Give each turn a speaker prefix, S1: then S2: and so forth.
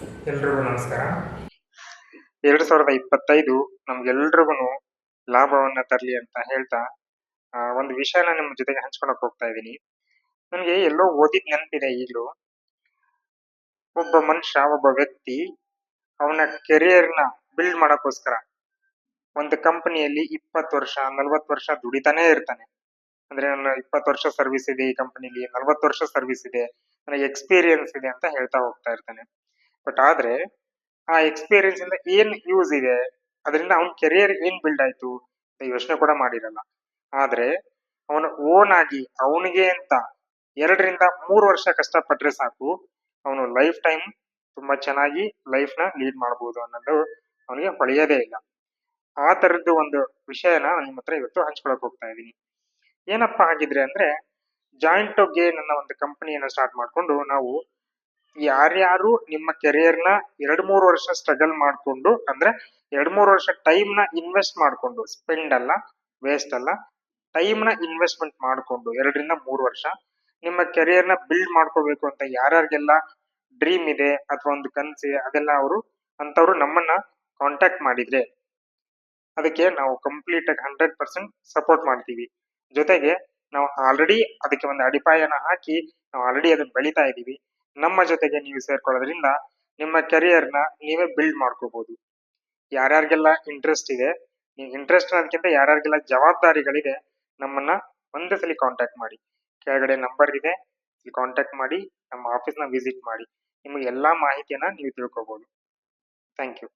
S1: ನಮಸ್ಕಾರ. ಎರಡು ಸಾವಿರದ ಇಪ್ಪತ್ತೈದು ನಮ್ಗೆಲ್ರಿಗೂ ಲಾಭವನ್ನ ತರಲಿ ಅಂತ ಹೇಳ್ತಾ ಒಂದು ವಿಷಯನ ನಿಮ್ಮ ಜೊತೆಗೆ ಹಂಚ್ಕೊಳಕ್ ಹೋಗ್ತಾ ಇದ್ದೀನಿ. ನನಗೆ ಎಲ್ಲೋ ಓದಿದ್ ನೆನಪಿದೆ ಈಗಲೂ. ಒಬ್ಬ ಮನುಷ್ಯ, ಒಬ್ಬ ವ್ಯಕ್ತಿ ಅವನ ಕೆರಿಯರ್ನ ಬಿಲ್ಡ್ ಮಾಡಕ್ಕೋಸ್ಕರ ಒಂದು ಕಂಪನಿಯಲ್ಲಿ ಇಪ್ಪತ್ತು ವರ್ಷ, ನಲ್ವತ್ತು ವರ್ಷ ದುಡಿತಾನೆ ಇರ್ತಾನೆ. ಅಂದ್ರೆ ನನ್ನ ಇಪ್ಪತ್ತು ವರ್ಷ ಸರ್ವಿಸ್ ಇದೆ ಈ ಕಂಪನಿಲಿ, ನಲ್ವತ್ತು ವರ್ಷ ಸರ್ವಿಸ್ ಇದೆ, ನನಗೆ ಎಕ್ಸ್ಪೀರಿಯನ್ಸ್ ಇದೆ ಅಂತ ಹೇಳ್ತಾ ಹೋಗ್ತಾ ಇರ್ತಾನೆ. ಬಟ್ ಆದ್ರೆ, ಆ ಎಕ್ಸ್ಪೀರಿಯನ್ಸ್ ಇಂದ ಏನ್ ಯೂಸ್ ಇದೆ? ಅದರಿಂದ ಅವನ ಕೆರಿಯರ್ ಏನ್ ಬಿಲ್ಡ್ ಆಯ್ತು? ಯೋಚನೆ ಕೂಡ ಮಾಡಿರಲ್ಲ. ಆದ್ರೆ, ಅವನ ಓನ್ ಆಗಿ ಅವನಿಗೆ ಅಂತ ಎರಡರಿಂದ ಮೂರು ವರ್ಷ ಕಷ್ಟಪಟ್ರೆ ಸಾಕು, ಅವನು ಲೈಫ್ ಟೈಮ್ ತುಂಬಾ ಚೆನ್ನಾಗಿ ಲೈಫ್ನ ಲೀಡ್ ಮಾಡಬಹುದು ಅನ್ನೋದು ಅವನಿಗೆ ಹೊಳೆಯೋದೇ ಇಲ್ಲ. ಆ ತರದ್ದು ಒಂದು ವಿಷಯನ ನಿಮ್ಮ ಹತ್ರ ಇವತ್ತು ಹಂಚ್ಕೊಳಕ್ ಹೋಗ್ತಾ ಇದ್ದೀನಿ. ಏನಪ್ಪಾ ಆಗಿದ್ರೆ ಅಂದ್ರೆ ಜಾಯಿಂಟ್ ಗೇನ್ ಅನ್ನೋ ಒಂದು ಕಂಪನಿಯನ್ನ ಸ್ಟಾರ್ಟ್ ಮಾಡ್ಕೊಂಡು ನಾವು ಯಾರ್ಯಾರು ನಿಮ್ಮ ಕೆರಿಯರ್ನ ಎರಡ್ ಮೂರು ವರ್ಷ ಸ್ಟ್ರಗಲ್ ಮಾಡ್ಕೊಂಡು, ಅಂದ್ರೆ ಎರಡ್ ಮೂರು ವರ್ಷ ಟೈಮ್ನ ಇನ್ವೆಸ್ಟ್ ಮಾಡ್ಕೊಂಡು, ಸ್ಪೆಂಡ್ ಅಲ್ಲ, ವೇಸ್ಟ್ ಅಲ್ಲ ಟೈಮ್ನ ಇನ್ವೆಸ್ಟ್ಮೆಂಟ್ ಮಾಡ್ಕೊಂಡು ಎರಡರಿಂದ ಮೂರು ವರ್ಷ ನಿಮ್ಮ ಕೆರಿಯರ್ನ ಬಿಲ್ಡ್ ಮಾಡ್ಕೋಬೇಕು ಅಂತ ಯಾರ್ಯಾರಿಗೆಲ್ಲ ಡ್ರೀಮ್ ಇದೆ ಅಥವಾ ಒಂದು ಕನ್ಸಿ ಅದೆಲ್ಲ ಅವರು ಅಂತವ್ರು ನಮ್ಮನ್ನ ಕಾಂಟ್ಯಾಕ್ಟ್ ಮಾಡಿದ್ರೆ ಅದಕ್ಕೆ ನಾವು ಕಂಪ್ಲೀಟ್ ಆಗಿ ಹಂಡ್ರೆಡ್ ಪರ್ಸೆಂಟ್ ಸಪೋರ್ಟ್ ಮಾಡ್ತೀವಿ. ಜೊತೆಗೆ ನಾವು ಆಲ್ರೆಡಿ ಅದಕ್ಕೆ ಒಂದು ಅಡಿಪಾಯನ ಹಾಕಿ ನಾವು ಆಲ್ರೆಡಿ ಅದನ್ನ ಬೆಳಿತಾ ಇದೀವಿ. ನಮ್ಮ ಜೊತೆಗೆ ನೀವು ಸೇರ್ಕೊಳ್ಳೋದ್ರಿಂದ ನಿಮ್ಮ ಕೆರಿಯರ್ನ ನೀವೇ ಬಿಲ್ಡ್ ಮಾಡ್ಕೋಬಹುದು ಯಾರ್ಯಾರಿಗೆಲ್ಲ ಇಂಟ್ರೆಸ್ಟ್ ಇದೆ, ನೀವು ಇಂಟ್ರೆಸ್ಟ್ ಅನ್ನೋದಕ್ಕಿಂತ ಯಾರ್ಯಾರಿಗೆಲ್ಲ ಜವಾಬ್ದಾರಿಗಳಿದೆ, ನಮ್ಮನ್ನ ಒಂದೇ ಸಲ ಕಾಂಟ್ಯಾಕ್ಟ್ ಮಾಡಿ. ಕೆಳಗಡೆ ನಂಬರ್ ಇದೆ ಕಾಂಟ್ಯಾಕ್ಟ್ ಮಾಡಿ, ನಮ್ಮ ಆಫೀಸ್ನ ವಿಸಿಟ್ ಮಾಡಿ. ನಿಮಗೆ ಎಲ್ಲಾ ಮಾಹಿತಿಯನ್ನ ನೀವು ತಿಳ್ಕೊಬಹುದು ಥ್ಯಾಂಕ್ ಯು